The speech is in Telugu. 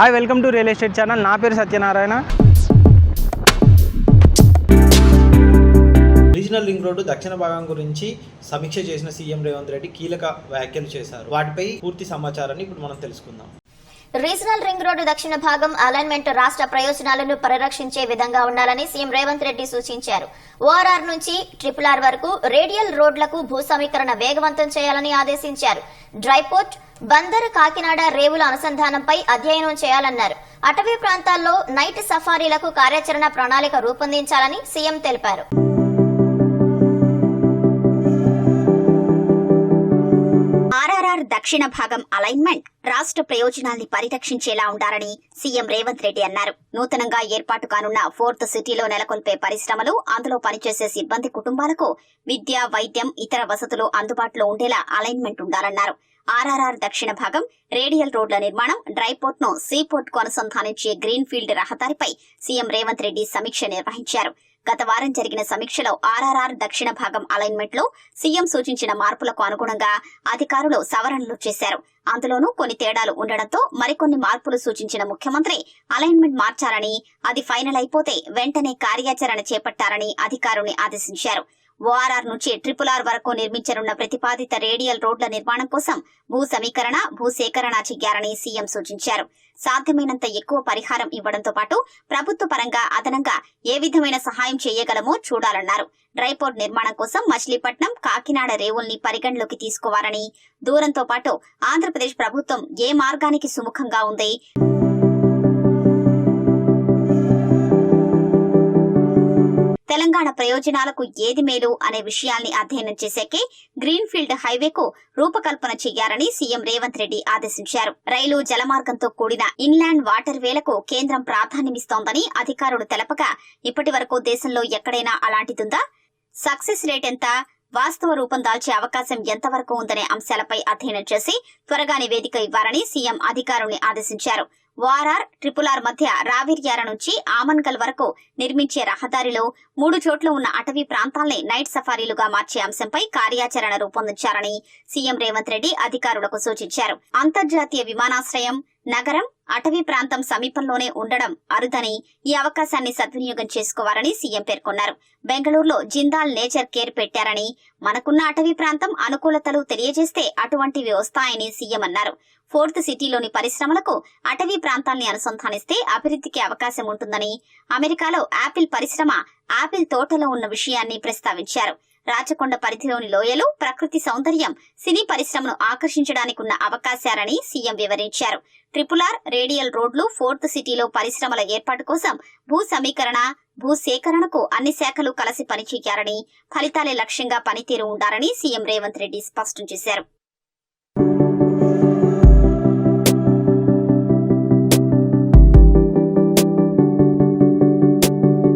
Hi welcome to real estate channel. నా పేరు సత్యనారాయణ. రీజనల్ రింగ్ రోడ్డు దక్షిణ భాగం గురించి సమీక్ష చేసిన సీఎం రేవంత్ రెడ్డి కీలక వ్యాఖ్యలు చేశారు. వాటిపై పూర్తి సమాచారాన్ని ఇప్పుడు మనం తెలుసుకుందాం. రీజనల్ రింగ్ రోడ్డు దక్షిణ భాగం అలైన్మెంట్ రాష్ట్ర ప్రయోజనాలను పరిరక్షించే విధంగా ఉండాలని సీఎం రేవంత్ రెడ్డి సూచించారు. ఓఆర్ఆర్ నుంచి ట్రిపుల్ ఆర్ వరకు రేడియల్ రోడ్లకు భూ సమీకరణ వేగవంతం చేయాలని ఆదేశించారు. డ్రైపోర్ట్ బందర్ కాకినాడ రేవుల అనుసంధానంపై అధ్యయనం చేయాలన్నారు. అటవీ ప్రాంతాల్లో నైట్ సఫారీలకు కార్యాచరణ ప్రణాళిక రూపొందించాలని సీఎం తెలిపారు. ఆర్ఆర్ఆర్ దక్షిణ భాగం అలైన్మెంట్ రాష్ట్ర ప్రయోజనాల్ని పరిరక్షించేలా ఉండాలని సీఎం రేవంత్ రెడ్డి అన్నారు. నూతనంగా ఏర్పాటు కానున్న ఫోర్త్ సిటీలో నెలకొల్పే పరిశ్రమలు అందులో పనిచేసే సిబ్బంది కుటుంబాలకు విద్య వైద్యం ఇతర వసతులు అందుబాటులో ఉండేలా అలైన్మెంట్ ఉండాలన్నారు. ఆర్ఆర్ఆర్ దక్షిణ భాగం రేడియల్ రోడ్ల నిర్మాణం డ్రైపోర్ట్ను సీపోర్ట్కు అనుసంధానించే గ్రీన్ ఫీల్డ్ రహదారిపై సీఎం రేవంత్ రెడ్డి సమీక్ష నిర్వహించారు. గత వారం జరిగిన సమీక్షలో ఆర్ఆర్ఆర్ దక్షిణ భాగం అలైన్మెంట్లో సీఎం సూచించిన మార్పులకు అనుగుణంగా అధికారులు సవరణలు చేశారు. అందులోనూ కొన్ని తేడాలు ఉండడంతో మరికొన్ని మార్పులు సూచించిన ముఖ్యమంత్రి అలైన్మెంట్ మార్చారని అది ఫైనల్ అయిపోతే వెంటనే కార్యాచరణ చేపట్టారని అధికారుల్ని ఆదేశించారు. ఓఆర్ఆర్ నుంచి ట్రిపుల్ ఆర్ వరకు నిర్మించనున్న ప్రతిపాదిత రేడియల్ రోడ్ల నిర్మాణం కోసం భూ సమీకరణ భూ సేకరణ చెయ్యాలని సీఎం సూచించారు. సాధ్యమైనంత ఎక్కువ పరిహారం ఇవ్వడంతో పాటు ప్రభుత్వ పరంగా అదనంగా ఏ విధమైన సహాయం చేయగలమో చూడాలన్నారు. డ్రైపోర్ట్ నిర్మాణం కోసం మచిలీపట్నం కాకినాడ రేవుల్ని పరిగణలోకి తీసుకోవాలని దూరంతో పాటు ఆంధ్రప్రదేశ్ ప్రభుత్వం ఏ మార్గానికి సుముఖంగా ఉంది? తెలంగాణ ప్రయోజనాలకు ఏది మేలు అనే విషయాల్ని అధ్యయనం చేశాకే గ్రీన్ ఫీల్డ్ హైవేకు రూపకల్పన చేయాలని సీఎం రేవంత్ రెడ్డి ఆదేశించారు. రైలు జలమార్గంతో కూడిన ఇన్లాండ్ వాటర్ వేలకు కేంద్రం ప్రాధాన్యమిస్తోందని అధికారులు తెలపగా ఇప్పటి వరకు దేశంలో ఎక్కడైనా అలాంటిదుందా? సక్సెస్ రేట్ ఎంత? వాస్తవ రూపం దాల్చే అవకాశం ఎంతవరకు ఉందనే అంశాలపై అధ్యయనం చేసి త్వరగా నివేదిక ఇవ్వాలని సీఎం అధికారుల్ని ఆదేశించారు. వారార్ ట్రిపుల్ ఆర్ మధ్య రావిర్యాల నుంచి ఆమన్గల్ వరకు నిర్మించే రహదారిలో మూడు చోట్ల ఉన్న అటవీ ప్రాంతాల్ని నైట్ సఫారీలుగా మార్చే అంశంపై కార్యాచరణ రూపొందించాలని సీఎం రేవంత్ రెడ్డి అధికారులకు సూచించారు. అంతర్జాతీయ విమానాశ్రయం నగరం అటవీ ప్రాంతం సమీపంలోనే ఉండడం అరుదని ఈ అవకాశాన్ని సద్వినియోగం చేసుకోవాలని సీఎం పేర్కొన్నారు. బెంగళూరులో జిందాల్ నేచర్ కేర్ పెట్టారని మనకున్న అటవీ ప్రాంతం అనుకూలతలు తెలియజేస్తే అటువంటివి వస్తాయని సీఎం అన్నారు. ఫోర్త్ సిటీలోని పరిశ్రమలకు అటవీ ప్రాంతాల్ని అనుసంధానిస్తే అభివృద్ధికి అవకాశం ఉంటుందని అమెరికాలో యాపిల్ పరిశ్రమ యాపిల్ తోటలో ఉన్న విషయాన్ని ప్రస్తావించారు. రాచకొండ పరిధిలోని లోయలు ప్రకృతి సౌందర్యం సినీ పరిశ్రమను ఆకర్షించడానికి ఉన్న అవకాశాలని సీఎం వివరించారు. ట్రిపుల్ ఆర్ రేడియల్ రోడ్లు ఫోర్త్ సిటీలో పరిశ్రమల ఏర్పాటు కోసం భూ సమీకరణ భూ సేకరణకు అన్ని శాఖలు కలిసి పనిచేయాలని ఫలితాలే లక్ష్యంగా పనితీరు ఉండాలని సీఎం రేవంత్ రెడ్డి స్పష్టం చేశారు.